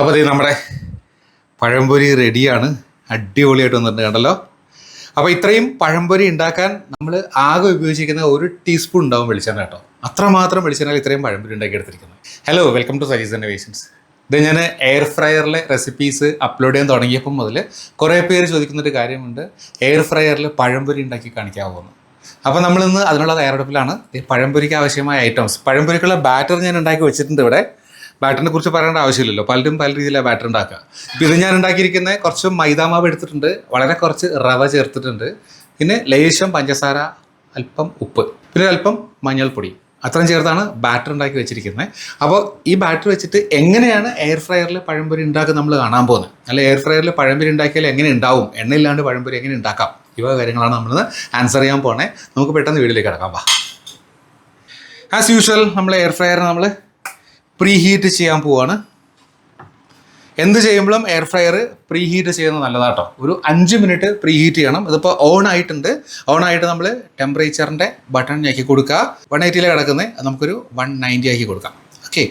അപ്പോൾ ഇത് നമ്മുടെ പഴംപൊരി റെഡിയാണ്. അടിപൊളിയായിട്ട് വന്നിട്ടുണ്ട് കണ്ടല്ലോ. അപ്പോൾ ഇത്രയും പഴംപൊരി ഉണ്ടാക്കാൻ നമ്മൾ ആകെ ഉപയോഗിച്ചിരിക്കുന്ന ഒരു ടീസ്പൂൺ ഉണ്ടാവും വെളിച്ചെണ്ണ കേട്ടോ. അത്രമാത്രം വെളിച്ചെണ്ണയിൽ ഇത്രയും പഴംപൊരി ഉണ്ടാക്കി എടുത്തിരിക്കുന്നത് hello welcome to Saji's innovations ഇത് ഞാൻ എയർ ഫ്രയറിലെ റെസിപ്പീസ് അപ്ലോഡ് ചെയ്യാൻ തുടങ്ങിയപ്പം മുതൽ കുറേ പേര് ചോദിക്കുന്നൊരു കാര്യമുണ്ട്. എയർ ഫ്രയറിൽ പഴംപൊരി ഉണ്ടാക്കി കാണിക്കാവുന്നു അപ്പോൾ നമ്മളിന്ന് അതിനുള്ള തയ്യാറെടുപ്പിലാണ്. ഈ പഴംപൊരിക്ക് ആവശ്യമായ ഐറ്റംസ് പഴംപൊരിക്കുള്ള ബാറ്റർ ഞാൻ ഉണ്ടാക്കി വെച്ചിട്ടുണ്ട് ഇവിടെ. ബാറ്ററിനെ കുറിച്ച് പറയേണ്ട ആവശ്യമില്ലല്ലോ. പലരും പല രീതിയിലാണ് ബാറ്റർ ഉണ്ടാക്കുക. ഇപ്പം ഇത് ഞാൻ ഉണ്ടാക്കിയിരിക്കുന്നത് കുറച്ച് മൈദാമാവ് എടുത്തിട്ടുണ്ട്. വളരെ കുറച്ച് റവ ചേർത്തിട്ടുണ്ട്. പിന്നെ ലേശം പഞ്ചസാര അല്പം ഉപ്പ് പിന്നെ അല്പം മഞ്ഞൾപ്പൊടി. അത്രയും ചേർത്താണ് ബാറ്റർ ഉണ്ടാക്കി വെച്ചിരിക്കുന്നത് അപ്പോൾ ഈ ബാറ്റർ വെച്ചിട്ട് എങ്ങനെയാണ് എയർ ഫ്രയറിൽ പഴംപൊരി ഉണ്ടാക്കുക നമ്മൾ കാണാൻ പോകുന്നത് അല്ല എയർ ഫ്രയറിൽ പഴംപൊരി ഉണ്ടാക്കിയാൽ എങ്ങനെ ഉണ്ടാവും? എണ്ണയില്ലാണ്ട് പഴംപൊരി എങ്ങനെ ഉണ്ടാക്കാം? ഇവ കാര്യങ്ങളാണ് നമ്മൾ ആൻസർ ചെയ്യാൻ പോണേ. നമുക്ക് പെട്ടെന്ന് വീട്ടിലേക്ക് കിടക്കാം. വാ. ആസ് യൂഷ്വൽ നമ്മൾ എയർ ഫ്രയർ നമ്മൾ പ്രീ ഹീറ്റ് ചെയ്യാൻ പോവാണ്. എന്ത് ചെയ്യുമ്പോഴും എയർ ഫ്രയർ പ്രീ ഹീറ്റ് ചെയ്യുന്നത് നല്ലതാട്ടോ. ഒരു അഞ്ച് മിനിറ്റ് പ്രീ ഹീറ്റ് ചെയ്യണം. ഇതിപ്പോൾ ഓൺ ആയിട്ടുണ്ട്. ഓൺ ആയിട്ട് നമ്മൾ ടെമ്പറേച്ചറിന്റെ ബട്ടൺ ഞെക്കി കൊടുക്കുക. വൺ എയ്റ്റിയിൽ കിടക്കുന്നത്. നമുക്കൊരു വൺ നയന്റി ആക്കി കൊടുക്കാം. ഓക്കെ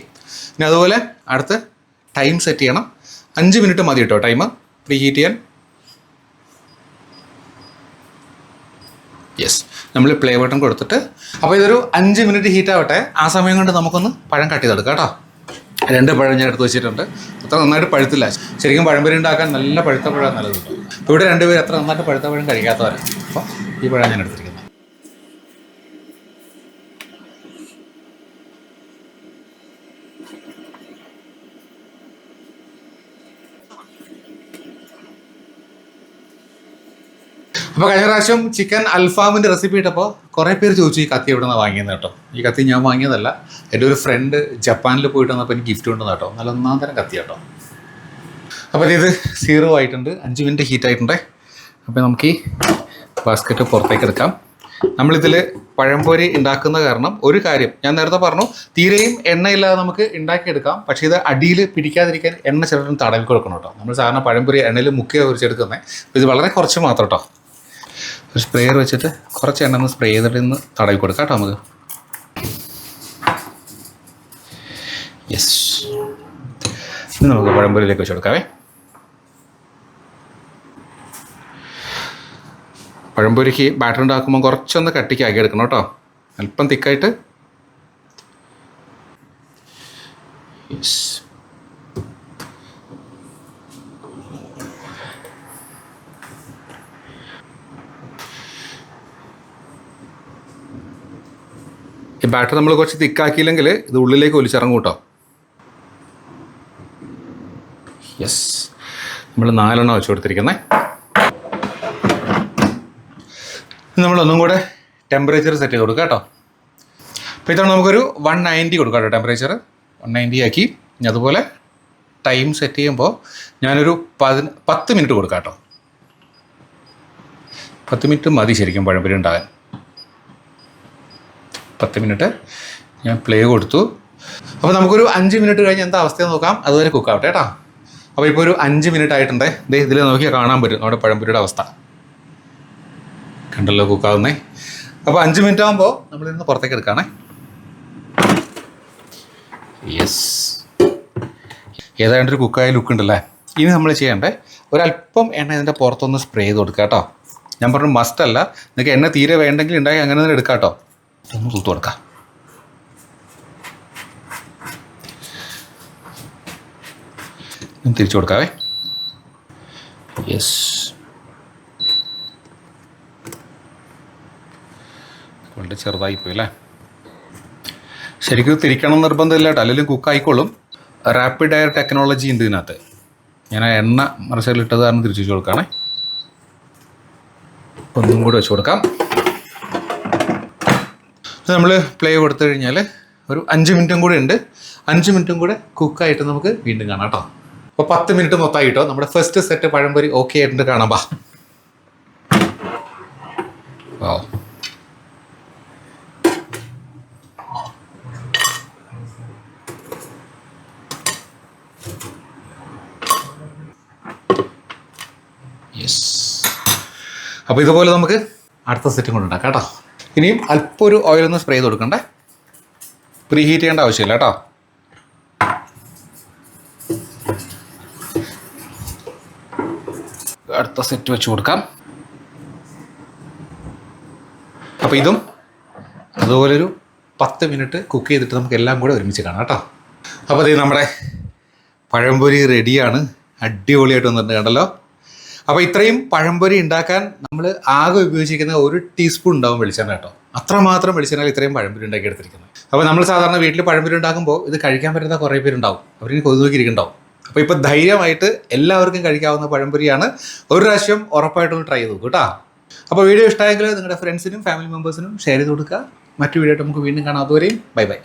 പിന്നെ അതുപോലെ അടുത്ത് ടൈം സെറ്റ് ചെയ്യണം. അഞ്ച് മിനിറ്റ് മതി കേട്ടോ ടൈം പ്രീ ഹീറ്റ് ചെയ്യാൻ. യെസ് നമ്മൾ പ്ലേ ബട്ടൺ കൊടുത്തിട്ട് അപ്പോൾ ഇതൊരു അഞ്ച് മിനിറ്റ് ഹീറ്റ് ആവട്ടെ. ആ സമയം കൊണ്ട് നമുക്കൊന്ന് പഴം കട്ട് ചെയ്തെടുക്കാം കേട്ടോ. രണ്ട് പഴം ഞാൻ എടുത്ത് വെച്ചിട്ടുണ്ട്. അത്ര നന്നായിട്ട് പഴുത്തില്ല. ശരിക്കും പഴംപൊരി ഉണ്ടാക്കാൻ നല്ല പഴുത്ത പഴം നല്ലത് അപ്പോൾ ഇവിടെ രണ്ടുപേരും അത്ര നന്നായിട്ട് പഴുത്ത പഴം കഴിക്കാത്തവരാണ് അപ്പോൾ ഈ പഴം ഞാൻ എടുത്തിരിക്കുന്നത് അപ്പോൾ കഴിഞ്ഞ പ്രാവശ്യം ചിക്കൻ അൽഫാമിന്റെ റെസിപ്പി ഇട്ടപ്പോൾ കുറേ പേര് ചോദിച്ചു ഈ കത്തി എവിടെ നിന്നാണ് വാങ്ങിയത് കേട്ടോ? ഈ കത്തി ഞാൻ വാങ്ങിയതല്ല. എന്റെ ഒരു ഫ്രണ്ട് ജപ്പാനിൽ പോയിട്ട് വന്നപ്പോൾ എനിക്ക് ഗിഫ്റ്റ് കൊണ്ടുവന്ന കേട്ടോ. നല്ല ഒന്നാം തരം കത്തി കേട്ടോ. അപ്പോൾ ഇത് സീറോ ആയിട്ടുണ്ട്. അഞ്ച് മിനിറ്റ് ഹീറ്റ് ആയിട്ടുണ്ട്. അപ്പോൾ നമുക്ക് ഈ ബാസ്ക്കറ്റ് പുറത്തേക്ക് എടുക്കാം. നമ്മളിതിൽ പഴംപൊരി ഉണ്ടാക്കുന്ന കാരണം ഒരു കാര്യം. ഞാൻ നേരത്തെ പറഞ്ഞു തീരെയും എണ്ണയില്ലാതെ നമുക്ക് ഉണ്ടാക്കിയെടുക്കാം. പക്ഷേ ഇത് അടിയിൽ പിടിക്കാതിരിക്കാൻ എണ്ണ ചിലരും തടവി കൊടുക്കണം കേട്ടോ. നമ്മൾ സാധാരണ പഴംപൊരി എണ്ണയിൽ മുക്കിയ പൊരിച്ചെടുക്കുന്നത് അപ്പോൾ ഇത് വളരെ കുറച്ച് മാത്രം കേട്ടോ. ഒരു സ്പ്രേയർ വെച്ചിട്ട് കുറച്ച് എണ്ണ ഒന്ന് സ്പ്രേ ചെയ്തിട്ട് ഇന്ന് തടവി കൊടുക്കാം കേട്ടോ നമുക്ക്. യെസ് ഇനി നമുക്ക് പഴംപൊരിയിലേക്ക് വെച്ച് കൊടുക്കാവേ. പഴംപൊരിക്ക് ബാറ്റർ ഉണ്ടാക്കുമ്പോൾ കുറച്ചൊന്ന് കട്ടിക്ക് ആക്കി എടുക്കണം കേട്ടോ. അല്പം തിക്കായിട്ട് യെസ് ഈ ബാറ്റർ നമ്മൾ കുറച്ച് തിക്കാക്കിയില്ലെങ്കിൽ ഇത് ഉള്ളിലേക്ക് ഒലിച്ചിറങ്ങും കേട്ടോ. യെസ് നമ്മൾ നാലെണ്ണം വെച്ച് കൊടുത്തിരിക്കുന്നത് നമ്മളൊന്നും കൂടെ ടെമ്പറേച്ചർ സെറ്റ് ചെയ്ത് കൊടുക്കുക കേട്ടോ. അപ്പോൾ ഇതാണ് നമുക്കൊരു വൺ നയന്റി കൊടുക്കാം കേട്ടോ ടെമ്പറേച്ചർ വൺ നയന്റി ആക്കി. അതുപോലെ ടൈം സെറ്റ് ചെയ്യുമ്പോൾ ഞാനൊരു പതിന പത്ത് മിനിറ്റ് കൊടുക്കാം കേട്ടോ. പത്ത് മിനിറ്റ് മതി ശരിക്കും പഴംപൊരി ഉണ്ടാകാൻ. പത്ത് മിനിറ്റ്. ഞാൻ പ്ലേ കൊടുത്തു. അപ്പോൾ നമുക്കൊരു അഞ്ച് മിനിറ്റ് കഴിഞ്ഞ് എന്താ അവസ്ഥയെന്ന് നോക്കാം. അതുവരെ കുക്കാവട്ടെ കേട്ടോ. അപ്പോൾ ഇപ്പോൾ ഒരു അഞ്ച് മിനിറ്റ് ആയിട്ടുണ്ട്. ദേ ഇതിൽ നോക്കിയാൽ കാണാൻ പറ്റും. നമ്മുടെ പഴംപൊരിയുടെ അവസ്ഥ. കണ്ടല്ലോ കുക്കാവുന്നേ അപ്പോൾ അഞ്ച് മിനിറ്റ് ആകുമ്പോൾ നമ്മളിന്ന് പുറത്തേക്ക് എടുക്കാണേ. യെസ് ഏതാണ്ട് ഒരു കുക്കായ ലുക്ക് ഉണ്ടല്ലേ? ഇനി നമ്മൾ ചെയ്യേണ്ടേ ഒരല്പം എണ്ണ ഇതിന്റെ പുറത്തൊന്ന് സ്പ്രേ ചെയ്ത് കൊടുക്കുക കേട്ടോ. ഞാൻ പറഞ്ഞു മസ്റ്റ് അല്ല. നിങ്ങൾക്ക് എണ്ണ തീരെ വേണ്ടെങ്കിൽ ഉണ്ടായി അങ്ങനെ തന്നെ എടുക്കാം കേട്ടോ. ഒന്ന് തൂത്ത് കൊടുക്കാം. തിരിച്ചു കൊടുക്കാവേ. യെസ് വളരെ ചെറുതായി അല്ലേ? ശരിക്കും തിരിക്കണം നിർബന്ധമില്ല കേട്ടോ. കുക്ക് ആയിക്കോളും. റാപ്പിഡ് എയർ ടെക്നോളജി ഉണ്ട് ഇതിനകത്ത്. ഞാൻ എണ്ണ മറിച്ചിട്ടത് കാരണം തിരിച്ചു വെച്ച് കൊടുക്കുകയാണേ ഒന്നും കൂടി വെച്ച് കൊടുക്കാം. നമ്മൾ പ്ലേ കൊടുത്തു കഴിഞ്ഞാൽ ഒരു അഞ്ച് മിനിറ്റും കൂടെ ഉണ്ട്. അഞ്ച് മിനിറ്റും കൂടെ കുക്കായിട്ട് നമുക്ക് വീണ്ടും കാണാം കേട്ടോ. അപ്പോൾ പത്ത് മിനിറ്റ് മൊത്തമായിട്ടോ നമ്മുടെ ഫസ്റ്റ് സെറ്റ് പഴംപൊരി ഓക്കെ ആയിട്ടുണ്ട്. കാണാം ബാ. യെസ് അപ്പോൾ ഇതുപോലെ നമുക്ക് അടുത്ത സെറ്റും കൊണ്ടുണ്ടാക്കാം കേട്ടോ. ഇനിയും അല്പം ഒരു ഒന്ന് സ്പ്രേ ചെയ്ത് കൊടുക്കണ്ടേ പ്രീ ഹീറ്റ് ചെയ്യേണ്ട ആവശ്യമില്ല കേട്ടോ. അടുത്ത സെറ്റ് വെച്ച് കൊടുക്കാം. അപ്പോൾ ഇതും അതുപോലൊരു പത്ത് മിനിറ്റ് കുക്ക് ചെയ്തിട്ട് നമുക്ക് എല്ലാം കൂടെ ഒരുമിച്ച് കാണാം കേട്ടോ. അപ്പോൾ അതേ നമ്മുടെ പഴംപൊരി റെഡിയാണ് അടിപൊളിയായിട്ട് വന്നിട്ടുണ്ട് കണ്ടല്ലോ. അപ്പോൾ ഇത്രയും പഴംപൊരി ഉണ്ടാക്കാൻ നമ്മൾ ആകെ ഉപയോഗിച്ചിരിക്കുന്ന ഒരു ടീസ്പൂൺ ഉണ്ടാവും വെളിച്ചെണ്ണ കേട്ടോ. അത്രമാത്രം വെളിച്ചെണ്ണയിൽ ഇത്രയും പഴംപൊരി ഉണ്ടാക്കി എടുത്തിരിക്കുന്നത് അപ്പോൾ നമ്മൾ സാധാരണ വീട്ടിൽ പഴംപൊരി ഉണ്ടാക്കുമ്പോൾ ഇത് കഴിക്കാൻ പറ്റുന്ന കുറേ പേരുണ്ടാവും. അവരിനി കൊതു അപ്പൊ അപ്പോൾ ഇപ്പോൾ ധൈര്യമായിട്ട് എല്ലാവർക്കും കഴിക്കാവുന്ന പഴംപൊരിയാണ് ഒരു പ്രാവശ്യം ഉറപ്പായിട്ടൊന്ന് ട്രൈ ചെയ്ത് കേട്ടോ. അപ്പോൾ വീഡിയോ ഇഷ്ടമായെങ്കിൽ നിങ്ങളുടെ ഫ്രണ്ട്സിനും ഫാമിലി മെമ്പേഴ്സിനും ഷെയർ ചെയ്ത് കൊടുക്കുക. മറ്റു വീഡിയോ ആയിട്ട് നമുക്ക് വീണ്ടും കാണാം. അതുവരെയും ബൈ ബൈ